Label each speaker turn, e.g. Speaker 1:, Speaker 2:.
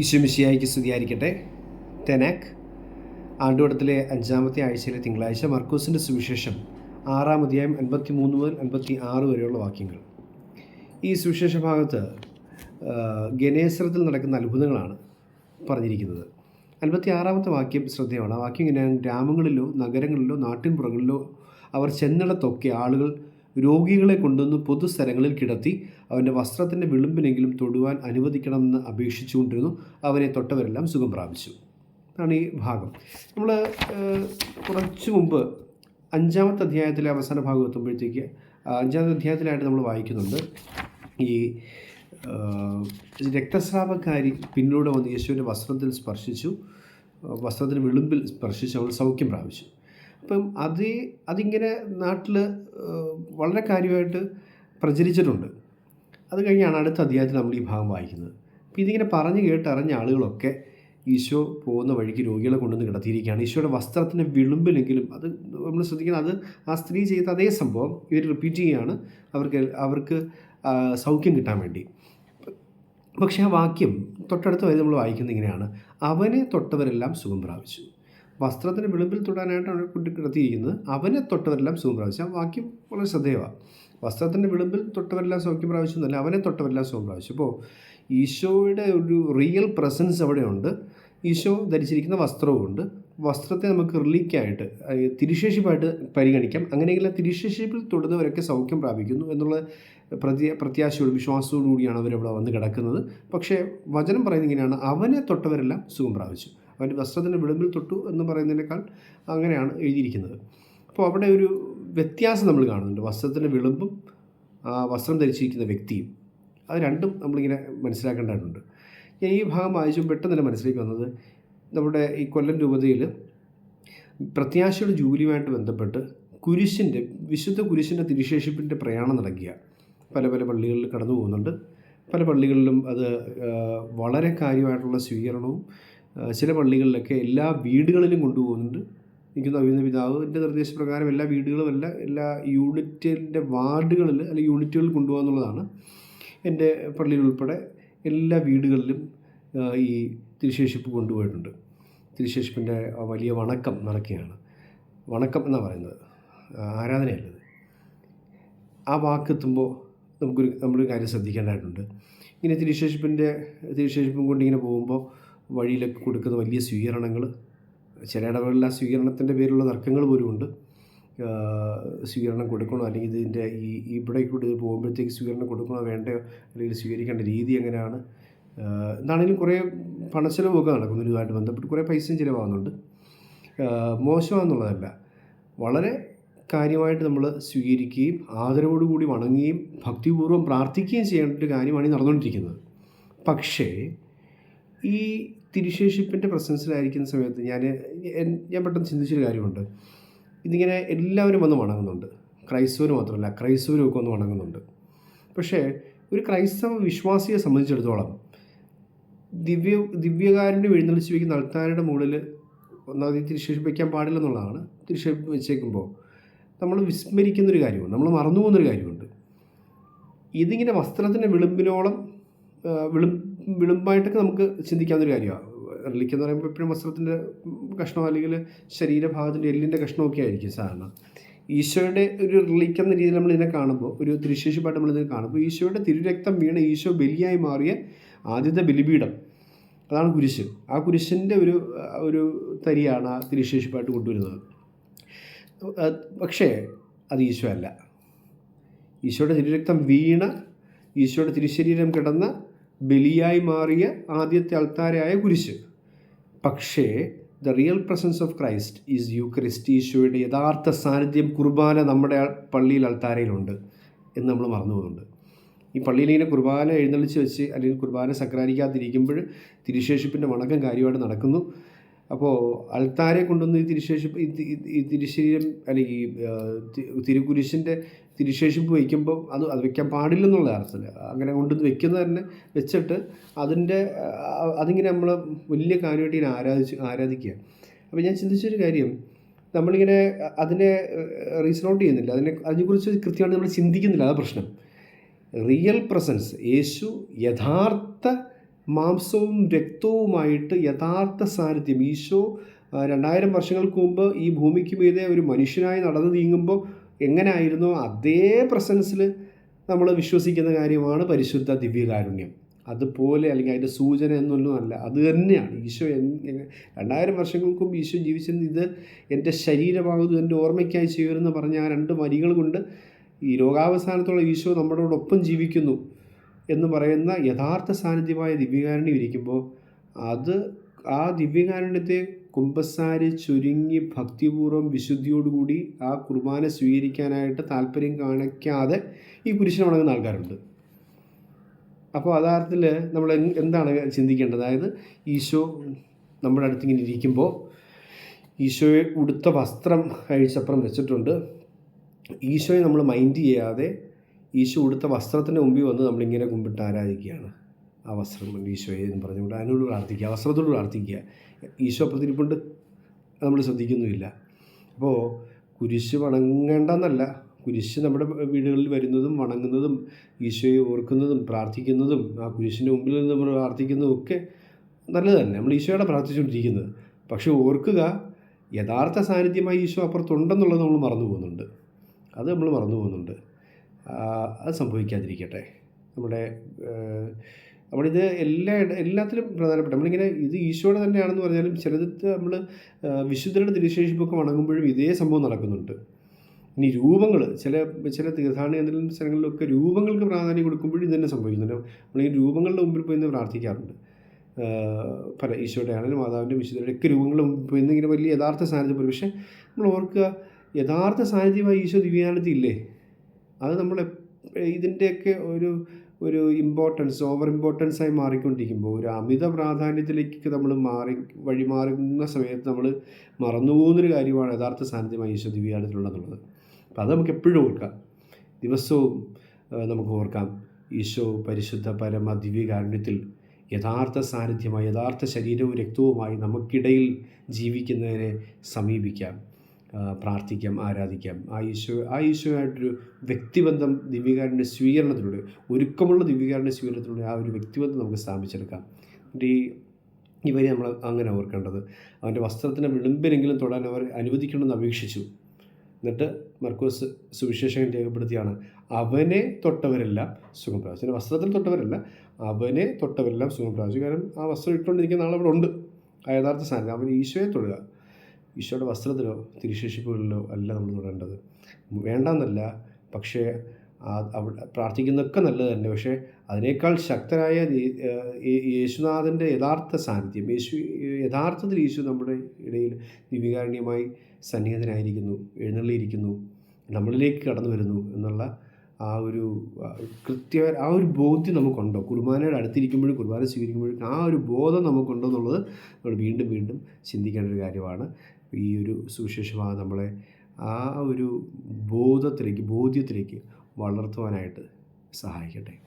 Speaker 1: ഈശ്വമിശിയായിക്ക് സ്തുതിയായിരിക്കട്ടെ. തെനാക് ആണ്ടുവടത്തിലെ അഞ്ചാമത്തെ ആഴ്ചയിലെ തിങ്കളാഴ്ച മർക്കൂസിന്റെ സുവിശേഷം ആറാം അധ്യായം അൻപത്തി മൂന്ന് മുതൽ അൻപത്തി ആറ് വരെയുള്ള വാക്യങ്ങൾ. ഈ സുവിശേഷ ഭാഗത്ത് ഗണേശ്വരത്തിൽ നടക്കുന്ന അത്ഭുതങ്ങളാണ് പറഞ്ഞിരിക്കുന്നത്. അൻപത്തി ആറാമത്തെ വാക്യം ശ്രദ്ധേയമാണ്. ആ വാക്യം ഇങ്ങനെ ഗ്രാമങ്ങളിലോ നഗരങ്ങളിലോ നാട്ടിൻപുറങ്ങളിലോ അവർ ചെന്നിടത്തൊക്കെ ആളുകൾ രോഗികളെ കൊണ്ടുവന്ന് പൊതുസ്ഥലങ്ങളിൽ കിടത്തി അവന്റെ വസ്ത്രത്തിന്റെ വിളുമ്പിനെങ്കിലും തൊടുവാൻ അനുവദിക്കണമെന്ന് അപേക്ഷിച്ചുകൊണ്ടിരുന്നു. അവനെ തൊട്ടവരെല്ലാം സുഖം പ്രാപിച്ചു. അതാണ് ഈ ഭാഗം. നമ്മൾ കുറച്ചു മുമ്പ് അഞ്ചാമത്തെ അധ്യായത്തിലെ അവസാന ഭാഗം എത്തുമ്പോഴത്തേക്ക് അഞ്ചാമത്തെ അധ്യായത്തിലായിട്ട് നമ്മൾ വായിക്കുന്നുണ്ട് ഈ രക്തസ്രാവക്കാരി പിന്നോട് വന്ന് യേശുവിന്റെ വസ്ത്രത്തിൽ സ്പർശിച്ചു. വസ്ത്രത്തിന് വിളുമ്പിൽ സ്പർശിച്ച് അവൾ സൗഖ്യം പ്രാപിച്ചു. അപ്പം അത് അതിങ്ങനെ നാട്ടിൽ വളരെ കാര്യമായിട്ട് പ്രചരിച്ചിട്ടുണ്ട്. അത് കഴിഞ്ഞാണ് അടുത്ത അധ്യായത്തിൽ നമ്മൾ ഈ ഭാഗം വായിക്കുന്നത്. അപ്പം ഇതിങ്ങനെ പറഞ്ഞ് കേട്ടറിഞ്ഞ ആളുകളൊക്കെ ഈശോ പോകുന്ന വഴിക്ക് രോഗികളെ കൊണ്ടുവന്ന് കിടത്തിയിരിക്കുകയാണ്. ഈശോയുടെ വസ്ത്രത്തിന്റെ വിളുമ്പിലെങ്കിലും അത് നമ്മൾ ശ്രദ്ധിക്കുന്നത് അത് ആ സ്ത്രീ ചെയ്ത അതേ സംഭവം ഇവർ റിപ്പീറ്റ് ചെയ്യുകയാണ്. അവർക്ക് അവർക്ക് സൗഖ്യം കിട്ടാൻ വേണ്ടി. പക്ഷേ ആ വാക്യം തൊട്ടടുത്ത വരെ നമ്മൾ വായിക്കുന്നത് ഇങ്ങനെയാണ്. അവനെ തൊട്ടവരെല്ലാം സുഖം പ്രാപിച്ചു. വസ്ത്രത്തിന് വിളിമ്പിൽ തൊടാനായിട്ടാണ് കുട്ടി കിടത്തിയിരിക്കുന്നത് അവനെ തൊട്ടവരെല്ലാം സുഖം ആ വാക്യം വളരെ ശ്രദ്ധേയമാണ് വസ്ത്രത്തിന്റെ വിളിമ്പിൽ തൊട്ടവരെല്ലാം സൗഖ്യം പ്രാപിച്ചു എന്നല്ല അവനെ തൊട്ടവരെല്ലാം സുഖം പ്രാപിച്ചു അപ്പോൾ ഈശോയുടെ ഒരു റിയൽ പ്രസൻസ് അവിടെയുണ്ട്. ഈശോ ധരിച്ചിരിക്കുന്ന വസ്ത്രവുമുണ്ട് വസ്ത്രത്തെ നമുക്ക് റിലീക്കായിട്ട് തിരുശേഷിപ്പായിട്ട് പരിഗണിക്കാം. അങ്ങനെയെങ്കിൽ തിരിശേഷിപ്പിൽ തൊടുന്നവരൊക്കെ സൗഖ്യം പ്രാപിക്കുന്നു എന്നുള്ള പ്രത്യ പ്രത്യാശയോട് വിശ്വാസത്തോടു കൂടിയാണ് അവരവിടെ വന്ന് കിടക്കുന്നത്. പക്ഷേ വചനം പറയുന്നത് ഇങ്ങനെയാണ്. അവനെ തൊട്ടവരെല്ലാം സുഖം പ്രാപിച്ചു. അവന്റെ വസ്ത്രത്തിന്റെ വിളിമ്പിൽ തൊട്ടു എന്ന് പറയുന്നതിനേക്കാൾ അങ്ങനെയാണ് എഴുതിയിരിക്കുന്നത്. അപ്പോൾ അവിടെ ഒരു വ്യത്യാസം നമ്മൾ കാണുന്നുണ്ട്. വസ്ത്രത്തിന്റെ വിളിമ്പും വസ്ത്രം ധരിച്ചിരിക്കുന്ന വ്യക്തിയും. അത് രണ്ടും നമ്മളിങ്ങനെ മനസ്സിലാക്കേണ്ടതായിട്ടുണ്ട്. ഞാൻ ഈ ഭാഗം വായിച്ചും പെട്ടെന്ന് തന്നെ മനസ്സിലേക്ക് വന്നത് നമ്മുടെ ഈ കൊല്ലം രൂപതയിൽ പ്രത്യാശയുടെ ജോലിയുമായിട്ട് ബന്ധപ്പെട്ട് കുരിശിന്റെ വിശുദ്ധ കുരിശിന്റെ തിരുശേഷിപ്പിന്റെ പ്രയാണം നടക്കുക. പല പല പള്ളികളിൽ കടന്നു പോകുന്നുണ്ട്. പല പള്ളികളിലും അത് വളരെ കാര്യമായിട്ടുള്ള സ്വീകരണവും ചില പള്ളികളിലൊക്കെ എല്ലാ വീടുകളിലും കൊണ്ടുപോകുന്നുണ്ട്. എനിക്ക് നവീന പിതാവിന്റെ നിർദ്ദേശപ്രകാരം എല്ലാ വീടുകളും അല്ല എല്ലാ യൂണിറ്റിന്റെ വാർഡുകളിൽ അല്ലെങ്കിൽ യൂണിറ്റുകളിൽ കൊണ്ടുപോകുക എന്നുള്ളതാണ് എന്റെ പള്ളിയിൽ ഉൾപ്പെടെ എല്ലാ വീടുകളിലും ഈ തിരുശേഷിപ്പ് കൊണ്ടുപോയിട്ടുണ്ട്. തിരുശേഷിപ്പിന്റെ വലിയ വണക്കം നടക്കുകയാണ്. വണക്കം എന്നാണ് പറയുന്നത്? ആരാധനയല്ലത്. ആ വാക്കെത്തുമ്പോൾ നമുക്കൊരു നമ്മളൊരു കാര്യം ശ്രദ്ധിക്കേണ്ടതായിട്ടുണ്ട്. ഇങ്ങനെ തിരുശേഷിപ്പിന്റെ തിരുശേഷിപ്പും കൊണ്ടിങ്ങനെ പോകുമ്പോൾ വഴിയിലൊക്കെ കൊടുക്കുന്ന വലിയ സ്വീകരണങ്ങൾ ചില ഇടവേളയിൽ ആ സ്വീകരണത്തിന്റെ പേരിലുള്ള തർക്കങ്ങൾ പോലും ഉണ്ട്. സ്വീകരണം കൊടുക്കണോ അല്ലെങ്കിൽ ഇതിന്റെ ഈ ഇവിടെ കൂടി പോകുമ്പോഴത്തേക്ക് സ്വീകരണം കൊടുക്കണോ വേണ്ടയോ അല്ലെങ്കിൽ സ്വീകരിക്കേണ്ട രീതി എങ്ങനെയാണ്? എന്താണെങ്കിലും കുറേ പണച്ചെലവൊക്കെ നടക്കുന്നു ഇതുമായിട്ട് ബന്ധപ്പെട്ട്. കുറേ പൈസയും ചിലവാകുന്നുണ്ട്. മോശമാണെന്നുള്ളതല്ല. വളരെ കാര്യമായിട്ട് നമ്മൾ സ്വീകരിക്കുകയും ആദരവോടുകൂടി വണങ്ങുകയും ഭക്തിപൂർവം പ്രാർത്ഥിക്കുകയും ചെയ്യേണ്ട ഒരു കാര്യമാണ് ഈ നടന്നുകൊണ്ടിരിക്കുന്നത്. പക്ഷേ ഈ തിരുശേഷിപ്പിന്റെ പ്രസൻസിലായിരിക്കുന്ന സമയത്ത് ഞാൻ ഞാൻ പെട്ടെന്ന് ചിന്തിച്ചൊരു കാര്യമുണ്ട്. ഇതിങ്ങനെ എല്ലാവരും വന്ന് വണങ്ങുന്നുണ്ട്. ക്രൈസ്തവർ മാത്രമല്ല ക്രൈസ്തവരും ഒക്കെ വന്ന് വണങ്ങുന്നുണ്ട്. പക്ഷേ ഒരു ക്രൈസ്തവ വിശ്വാസിയെ സംബന്ധിച്ചിടത്തോളം ദിവ്യ ദിവ്യകാരുണ്യം എഴുന്നള്ളിച്ച് വയ്ക്കുന്ന ആൾക്കാരുടെ മുകളിൽ ഒന്നാമത് തിരുശേഷിപ്പ് വയ്ക്കാൻ പാടില്ലെന്നുള്ളതാണ് തിരുശേഷിപ്പ് വെച്ചേക്കുമ്പോൾ നമ്മൾ വിസ്മരിക്കുന്നൊരു കാര്യമുണ്ട്. നമ്മൾ മറന്നു പോകുന്നൊരു കാര്യമുണ്ട്. ഇതിങ്ങനെ വസ്ത്രത്തിന്റെ വിളുമ്പിനോളം വിളും വിളുമ്പായിട്ടൊക്കെ നമുക്ക് ചിന്തിക്കാവുന്നൊരു കാര്യമാണ് റിലിക്ക് എന്ന് പറയുമ്പോൾ എപ്പോഴും വസ്ത്രത്തിന്റെ കഷ്ണം അല്ലെങ്കിൽ ശരീരഭാഗത്തിന്റെ എല്ലിന്റെ കഷ്ണമൊക്കെ ആയിരിക്കും സാധാരണ. ഈശോയുടെ ഒരു റിലിക്ക് എന്ന രീതിയിൽ നമ്മൾ ഇതിനെ കാണുമ്പോൾ ഒരു തിരുശേഷിപ്പായിട്ട് നമ്മളിതിനെ കാണുമ്പോൾ ഈശോയുടെ തിരുരക്തം വീണ ഈശോ ബലിയായി മാറിയ ആദ്യത്തെ ബലിപീഠം. അതാണ് കുരിശ്. ആ കുരിശിന്റെ ഒരു ഒരു തരിയാണ് ആ തിരുശേഷിപ്പായിട്ട് കൊണ്ടുവരുന്നത്. പക്ഷേ അത് ഈശോ അല്ല. ഈശോയുടെ തിരുരക്തം വീണ ഈശോയുടെ തിരുശരീരം കിടന്ന ബലിയായി മാറിയ ആദ്യത്തെ അൾത്താരയായ കുരിശ്. പക്ഷേ the real presence of Christ is you ഈശോയുടെ യഥാർത്ഥ സാന്നിധ്യം കുർബാന നമ്മുടെ പള്ളിയിൽ അൾത്താരയിലുണ്ട് എന്ന് നമ്മൾ മറന്നു പോകുന്നുണ്ട്. ഈ പള്ളിയിൽ ഇങ്ങനെ കുർബാന എഴുന്നള്ളിച്ച് വെച്ച് അല്ലെങ്കിൽ കുർബാന സക്രാരിക്കാതിരിക്കുമ്പോൾ തിരുശേഷിപ്പിന്റെ വണക്കം കാര്യമായിട്ട് നടക്കുന്നു. അപ്പോൾ അൾത്താരെ കൊണ്ടുവന്ന് ഈ തിരുശേഷിപ്പ് ഈ തിരുശീലം അല്ലെങ്കിൽ ഈ, ആ, തി- തിരുക്കുരിശിന്റെ തിരുശേഷിപ്പ് വയ്ക്കുമ്പോൾ അത് അത് വെക്കാൻ പാടില്ലെന്നുള്ള അർത്ഥത്തിൽ അങ്ങനെ കൊണ്ടുവന്ന് വെക്കുന്നത് തന്നെ വെച്ചിട്ട് അതിന്റെ അതിങ്ങനെ നമ്മൾ വലിയ കാര്യമായിട്ട് ഇങ്ങനെ ആരാധിച്ച് ആരാധിക്കുക. അപ്പോൾ ഞാൻ ചിന്തിച്ചൊരു കാര്യം. നമ്മളിങ്ങനെ അതിനെ റീസൺ ഔട്ട് ചെയ്യുന്നില്ല. അതിനെ അതിനെക്കുറിച്ച് കൃത്യമായിട്ട് നമ്മൾ ചിന്തിക്കുന്നില്ല. അതാണ് പ്രശ്നം. റിയൽ പ്രസൻസ് യേശു യഥാർത്ഥ മാംസവും രക്തവുമായിട്ട് യഥാർത്ഥ സാന്നിധ്യം. ഈശോ രണ്ടായിരം വർഷങ്ങൾക്ക് മുമ്പ് ഈ ഭൂമിക്ക് മീതെ ഒരു മനുഷ്യനായി നടന്നു നീങ്ങുമ്പോൾ എങ്ങനെയായിരുന്നു അതേ പ്രസൻസിൽ നമ്മൾ വിശ്വസിക്കുന്ന കാര്യമാണ് പരിശുദ്ധ ദിവ്യകാരുണ്യം. അതുപോലെ അല്ലെങ്കിൽ അതിന്റെ സൂചന എന്നൊന്നും അല്ല അത് തന്നെയാണ്. ഈശോ രണ്ടായിരം വർഷങ്ങൾക്ക് ഈശോ ജീവിച്ചിരുന്ന ഇത് എന്റെ ശരീരമാകുന്നു എന്റെ ഓർമ്മയ്ക്കായി ചെയ്യുമെന്ന് പറഞ്ഞ ആ രണ്ട് വരികൾ കൊണ്ട് ഈ രോഗാവസാനത്തോളം ഈശോ നമ്മളോടൊപ്പം ജീവിക്കുന്നു. എന്ന് പറയുന്ന യഥാർത്ഥ സാന്നിധ്യമായ ദിവ്യകാരുണ്യം ഇരിക്കുമ്പോൾ അത് ആ ദിവ്യകാരുണ്യത്തെ കുമ്പസാരി ചുരുങ്ങി ഭക്തിപൂർവം വിശുദ്ധിയോടുകൂടി ആ കുർബാന സ്വീകരിക്കാനായിട്ട് താല്പര്യം കാണിക്കാതെ ഈ കുരിശിന് വണങ്ങുന്ന ആൾക്കാരുണ്ട്. അപ്പോൾ അതാർത്ഥത്തിൽ നമ്മൾ എന്താണ് ചിന്തിക്കേണ്ടത്? അതായത് ഈശോ നമ്മുടെ അടുത്ത് ഇങ്ങനെ ഇരിക്കുമ്പോൾ ഈശോയെ ഉടുത്ത വസ്ത്രം അഴിച്ചപ്പുറം വെച്ചിട്ടുണ്ട്. ഈശോയെ നമ്മൾ മൈൻഡ് ചെയ്യാതെ ഈശോ ഉടുത്ത വസ്ത്രത്തിന്റെ മുമ്പിൽ വന്ന് നമ്മളിങ്ങനെ കുമ്പിട്ട് ആരാധിക്കുകയാണ്. ആ വസ്ത്രം ഈശോയെ എന്ന് പറഞ്ഞുകൊണ്ട് അതിനോട് പ്രാർത്ഥിക്കുക വസ്ത്രത്തോട് പ്രാർത്ഥിക്കുക. ഈശോ അപ്പുറത്തിരിപ്പുണ്ട്. നമ്മൾ ശ്രദ്ധിക്കുന്നുമില്ല. അപ്പോൾ കുരിശ് വണങ്ങേണ്ടെന്നല്ല. കുരിശ് നമ്മുടെ വീടുകളിൽ വരുന്നതും വണങ്ങുന്നതും ഈശോയെ ഓർക്കുന്നതും പ്രാർത്ഥിക്കുന്നതും ആ കുരിശിന്റെ മുമ്പിൽ നിന്ന് നമ്മൾ പ്രാർത്ഥിക്കുന്നതും ഒക്കെ നല്ലത് തന്നെ നമ്മൾ ഈശോയോടെ പ്രാർത്ഥിച്ചുകൊണ്ടിരിക്കുന്നത്. പക്ഷേ ഓർക്കുക യഥാർത്ഥ സാന്നിധ്യമായി ഈശോ അപ്പുറത്തുണ്ടെന്നുള്ളത് നമ്മൾ മറന്നു പോകുന്നുണ്ട് അത് നമ്മൾ മറന്നു പോകുന്നുണ്ട് അത് സംഭവിക്കാതിരിക്കട്ടെ. നമ്മുടെ നമ്മളിത് എല്ലാ എല്ലാത്തിലും പ്രധാനപ്പെട്ട നമ്മളിങ്ങനെ ഇത് ഈശോയുടെ തന്നെയാണെന്ന് പറഞ്ഞാലും ചിലത് നമ്മൾ വിശുദ്ധരുടെ തിരുശേഷിപ്പൊക്കെ വണങ്ങുമ്പോഴും ഇതേ സംഭവം നടക്കുന്നുണ്ട്. ഇനി രൂപങ്ങൾ ചില ചില തീർത്ഥാടന കേന്ദ്രങ്ങളിലും സ്ഥലങ്ങളിലൊക്കെ രൂപങ്ങൾക്ക് പ്രാധാന്യം കൊടുക്കുമ്പോഴും ഇത് തന്നെ സംഭവിക്കുന്നുണ്ട്. നമ്മളീ രൂപങ്ങളുടെ മുമ്പിൽ പോയി ഇന്ന് പ്രാർത്ഥിക്കാറുണ്ട്. പല ഈശോയുടെ ആണെങ്കിലും മാതാവിന്റെ വിശുദ്ധരുടെ ഒക്കെ രൂപങ്ങളുടെ മുമ്പിൽ പോയി ഇങ്ങനെ വലിയ യഥാർത്ഥ സാന്നിധ്യം പോലും. പക്ഷേ നമ്മൾ ഓർക്കുക യഥാർത്ഥ സാന്നിധ്യമായി ഈശോ ദിവ്യാനത്തിൽ ഇല്ലേ അത് നമ്മൾ ഇതിന്റെയൊക്കെ ഒരു ഒരു ഇമ്പോർട്ടൻസ് ഓവർ ഇമ്പോർട്ടൻസ് ആയി മാറിക്കൊണ്ടിരിക്കുമ്പോൾ ഒരു അമിത പ്രാധാന്യത്തിലേക്ക് നമ്മൾ മാറി വഴി മാറുന്ന സമയത്ത് നമ്മൾ മറന്നുപോകുന്നൊരു കാര്യമാണ് യഥാർത്ഥ സാന്നിധ്യമായി ഈശോ ദിവ്യാലയത്തിലുള്ളതെന്നുള്ളത് അപ്പം അത് നമുക്ക് എപ്പോഴും ഓർക്കാം. ദിവസവും നമുക്ക് ഓർക്കാം. ഈശോ പരിശുദ്ധ പരമ ദിവ്യകാരുണ്യത്തിൽ യഥാർത്ഥ സാന്നിധ്യമായി യഥാർത്ഥ ശരീരവും രക്തവുമായി നമുക്കിടയിൽ ജീവിക്കുന്നതിനെ സമീപിക്കാം. പ്രാർത്ഥിക്കാം ആരാധിക്കാം. ആ ഈശോ ആ ഈശോയായിട്ടൊരു വ്യക്തിബന്ധം ദിവ്യകാരന്റെ സ്വീകരണത്തിലൂടെ ഒരുക്കമുള്ള ദിവ്യകാരന്റെ സ്വീകരണത്തിലൂടെ ആ ഒരു വ്യക്തിബന്ധം നമുക്ക് സ്ഥാപിച്ചെടുക്കാം. എന്നിട്ട് ഈ ഇവരെ നമ്മൾ അങ്ങനെ ഓർക്കേണ്ടത്. അവന്റെ വസ്ത്രത്തിന്റെ വിളിമ്പിനെങ്കിലും തൊടാൻ അവർ അനുവദിക്കണമെന്ന് അപേക്ഷിച്ചു. എന്നിട്ട് മർക്കോസ് സുവിശേഷകൻ രേഖപ്പെടുത്തിയാണ് അവനെ തൊട്ടവരെല്ലാം സുഖം പ്രാപിച്ചു വസ്ത്രത്തിൽ തൊട്ടവരല്ല അവനെ തൊട്ടവരെല്ലാം സുഖം പ്രാപിച്ചു കാരണം ആ വസ്ത്രം ഇട്ടുകൊണ്ടിരിക്കുന്ന ആളവിടെ ഉണ്ട്. ആ യഥാർത്ഥ സാന്നിധ്യം അവൻ ഈശോയെ തൊടുക. ഈശോയുടെ വസ്ത്രത്തിലോ തിരുശേഷിപ്പുകളിലോ അല്ല നമ്മൾ തൊടേണ്ടത്. വേണ്ടെന്നല്ല പക്ഷേ പ്രാർത്ഥിക്കുന്നതൊക്കെ നല്ലത് തന്നെ. പക്ഷേ അതിനേക്കാൾ ശക്തരായ ദി- ഏഹ് യേ- യേശുനാഥന്റെ യഥാർത്ഥ സാന്നിധ്യം യേശു യഥാർത്ഥത്തിൽ യേശു നമ്മുടെ ഇടയിൽ ദിവ്യകാരുണ്യമായി സന്നിഹിതനായിരിക്കുന്നു എഴുന്നള്ളിയിരിക്കുന്നു നമ്മളിലേക്ക് കടന്നു വരുന്നു എന്നുള്ള ആ ഒരു കൃത്യ ആ ഒരു ബോധ്യം നമുക്കുണ്ടോ? കുർബാനയുടെ അടുത്തിരിക്കുമ്പോഴും കുർബാന സ്വീകരിക്കുമ്പോഴും ആ ഒരു ബോധം നമുക്കുണ്ടോ എന്നുള്ളത് നമ്മൾ വീണ്ടും വീണ്ടും ചിന്തിക്കേണ്ട ഒരു കാര്യമാണ്. ഈ ഒരു സുവിശേഷമാണ് നമ്മളെ ആ ഒരു ബോധത്തിലേക്ക് ബോധ്യത്തിലേക്ക് വളർത്തുവാനായിട്ട് സഹായിക്കട്ടെ.